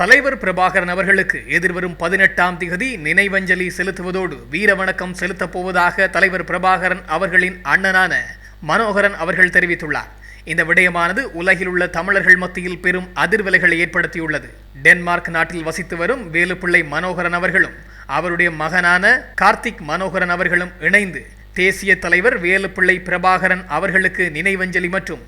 தலைவர் பிரபாகரன் அவர்களுக்கு எதிர்வரும் பதினெட்டாம் திகதி நினைவஞ்சலி செலுத்துவதோடு வீரவணக்கம் செலுத்தப் போவதாக தலைவர் பிரபாகரன் அவர்களின் அண்ணனான மனோகரன் அவர்கள் தெரிவித்துள்ளார். இந்த விடயமானது உலகில் உள்ள தமிழர்கள் மத்தியில் பெரும் அதிர்வலைகளை ஏற்படுத்தியுள்ளது. டென்மார்க் நாட்டில் வசித்து வரும் வேலுப்பிள்ளை மனோகரன் அவர்களும் அவருடைய மகனான கார்த்திக் மனோகரன் அவர்களும் இணைந்து தேசிய தலைவர் வேலுப்பிள்ளை பிரபாகரன் அவர்களுக்கு நினைவஞ்சலி மற்றும்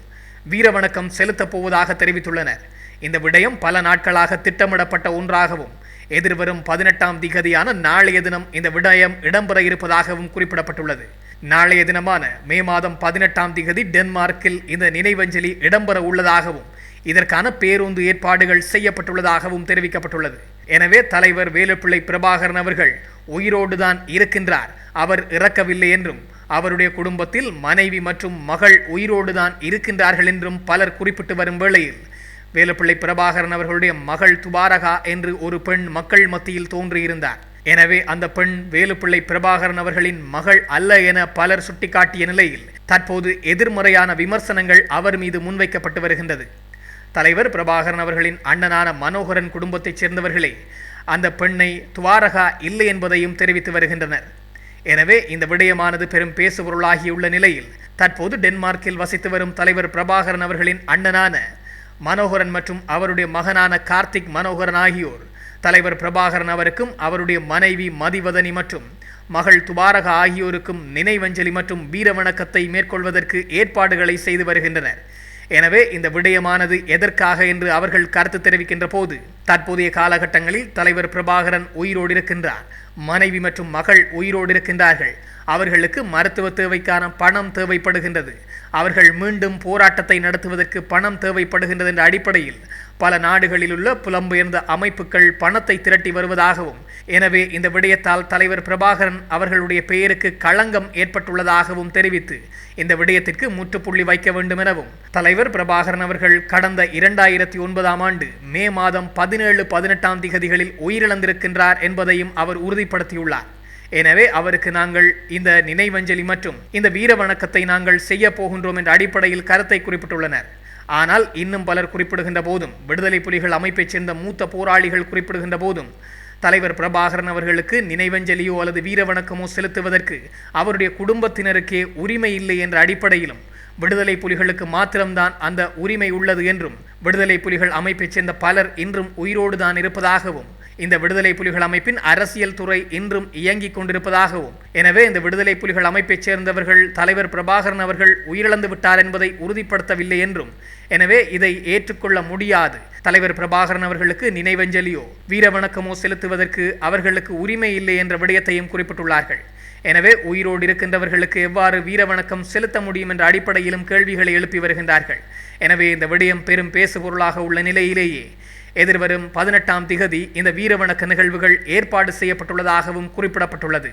வீரவணக்கம் செலுத்தப் போவதாக தெரிவித்துள்ளனர். இந்த விடயம் பல நாட்களாக திட்டமிடப்பட்ட ஒன்றாகவும் எதிர்வரும் பதினெட்டாம் திகதியான நாளைய தினம் இந்த விடயம் இடம்பெற இருப்பதாகவும் குறிப்பிடப்பட்டுள்ளது. நாளைய தினமான மே மாதம் பதினெட்டாம் திகதி டென்மார்க்கில் இந்த நினைவஞ்சலி இடம்பெற உள்ளதாகவும் இதற்கான பேருந்து ஏற்பாடுகள் செய்யப்பட்டுள்ளதாகவும் தெரிவிக்கப்பட்டுள்ளது. எனவே தலைவர் வேலுப்பிள்ளை பிரபாகரன் அவர்கள் உயிரோடுதான் இருக்கின்றார். அவர் இறக்கவில்லை என்றும் அவருடைய குடும்பத்தில் மனைவி மற்றும் மகள் உயிரோடுதான் இருக்கின்றார்கள் என்றும் பலர் குறிப்பிட்டு வரும் வேளையில் வேலுப்பிள்ளை பிரபாகரன் அவர்களுடைய மகள் துபாரகா என்று ஒரு பெண் மக்கள் மத்தியில் தோன்றியிருந்தார். எனவே அந்த பெண் வேலுப்பிள்ளை பிரபாகரன் அவர்களின் மகள் அல்ல என பலர் சுட்டிக்காட்டிய நிலையில் தற்போது எதிர்மறையான விமர்சனங்கள் அவர் மீது முன்வைக்கப்பட்டு வருகின்றது. தலைவர் பிரபாகரன் அவர்களின் அண்ணனான மனோகரன் குடும்பத்தைச் சேர்ந்தவர்களே அந்த பெண்ணை துவாரகா இல்லை என்பதையும் தெரிவித்து வருகின்றனர். எனவே இந்த விடயமானது பெரும் பேசுபொருளாகியுள்ள நிலையில் தற்போது டென்மார்க்கில் வசித்து வரும் தலைவர் பிரபாகரன் அவர்களின் அண்ணனான மனோகரன் மற்றும் அவருடைய மகனான கார்த்திக் மனோகரன் ஆகியோர். தலைவர் பிரபாகரன் அவருக்கும் அவருடைய மனைவி மதிவதனி மற்றும் மகள் துபாரக ஆகியோருக்கும் நினைவஞ்சலி மற்றும் வீரவணக்கத்தை மேற்கொள்வதற்கு ஏற்பாடுகளை செய்து வருகின்றனர். எனவே இந்த விடயமானது எதற்காக என்று அவர்கள் கருத்து தெரிவிக்கின்ற போது தற்போதைய காலகட்டங்களில் தலைவர் பிரபாகரன் உயிரோடு இருக்கின்றார். மனைவி மற்றும் மகள் உயிரோடு இருக்கின்றார்கள். அவர்களுக்கு மருத்துவ தேவைக்கான பணம் தேவைப்படுகின்றது. அவர்கள் மீண்டும் போராட்டத்தை நடத்துவதற்கு பணம் தேவைப்படுகின்றது என்ற அடிப்படையில் பல நாடுகளில் உள்ள புலம்பெயர்ந்த அமைப்புகள் பணத்தை திரட்டி வருவதாகவும் எனவே இந்த விடயத்தால் தலைவர் பிரபாகரன் அவர்களுடைய பெயருக்கு களங்கம் ஏற்பட்டுள்ளதாகவும் தெரிவித்து இந்த விடயத்திற்கு முற்றுப்புள்ளி வைக்க வேண்டும் எனவும் தலைவர் பிரபாகரன் அவர்கள் கடந்த இரண்டாயிரத்தி ஒன்பதாம் ஆண்டு மே மாதம் பதினேழு பதினெட்டாம் திகதிகளில் உயிரிழந்திருக்கின்றார் என்பதையும் அவர் உறுதிப்படுத்தியுள்ளார். எனவே அவருக்கு நாங்கள் இந்த நினைவஞ்சலி மற்றும் இந்த வீர வணக்கத்தை நாங்கள் செய்ய போகின்றோம் என்ற அடிப்படையில் கருத்தை குறிப்பிட்டுள்ளனர். ஆனால் இன்னும் பலர் குறிப்பிடுகின்ற போதும் விடுதலை புலிகள் அமைப்பைச் சேர்ந்த மூத்த போராளிகள் குறிப்பிடுகின்ற போதும் தலைவர் பிரபாகரன் அவர்களுக்கு நினைவஞ்சலியோ அல்லது வீரவணக்கமோ செலுத்துவதற்கு அவருடைய குடும்பத்தினருக்கே உரிமை இல்லை என்ற அடிப்படையிலும் விடுதலை புலிகளுக்கு மாத்திரம்தான் அந்த உரிமை உள்ளது என்றும் விடுதலை புலிகள் அமைப்பைச் சேர்ந்த பலர் இன்றும் உயிரோடு தான் இருப்பதாகவும் இந்த விடுதலை புலிகள் அமைப்பின் அரசியல் துறை இன்றும் இயங்கிக் கொண்டிருப்பதாகவும் எனவே இந்த விடுதலை புலிகள் அமைப்பைச் சேர்ந்தவர்கள் தலைவர் பிரபாகரன் அவர்கள் உயிரிழந்து விட்டார் என்பதை உறுதிப்படுத்தவில்லை என்றும் எனவே இதை ஏற்றுக்கொள்ள முடியாது. தலைவர் பிரபாகரன் அவர்களுக்கு நினைவஞ்சலியோ வீரவணக்கமோ செலுத்துவதற்கு அவர்களுக்கு உரிமை இல்லை என்ற விடயத்தையும் குறிப்பிட்டுள்ளார்கள். எனவே உயிரோடு இருக்கின்றவர்களுக்கு எவ்வாறு வீரவணக்கம் செலுத்த முடியும் என்ற அடிப்படையிலும் கேள்விகளை எழுப்பி வருகின்றார்கள். எனவே இந்த விடயம் பெரும் பேசுபொருளாக உள்ள நிலையிலேயே எதிர்வரும் பதினெட்டாம் திகதி இந்த வீரவணக்க நிகழ்வுகள் ஏற்பாடு செய்யப்பட்டுள்ளதாகவும் குறிப்பிடப்பட்டுள்ளது.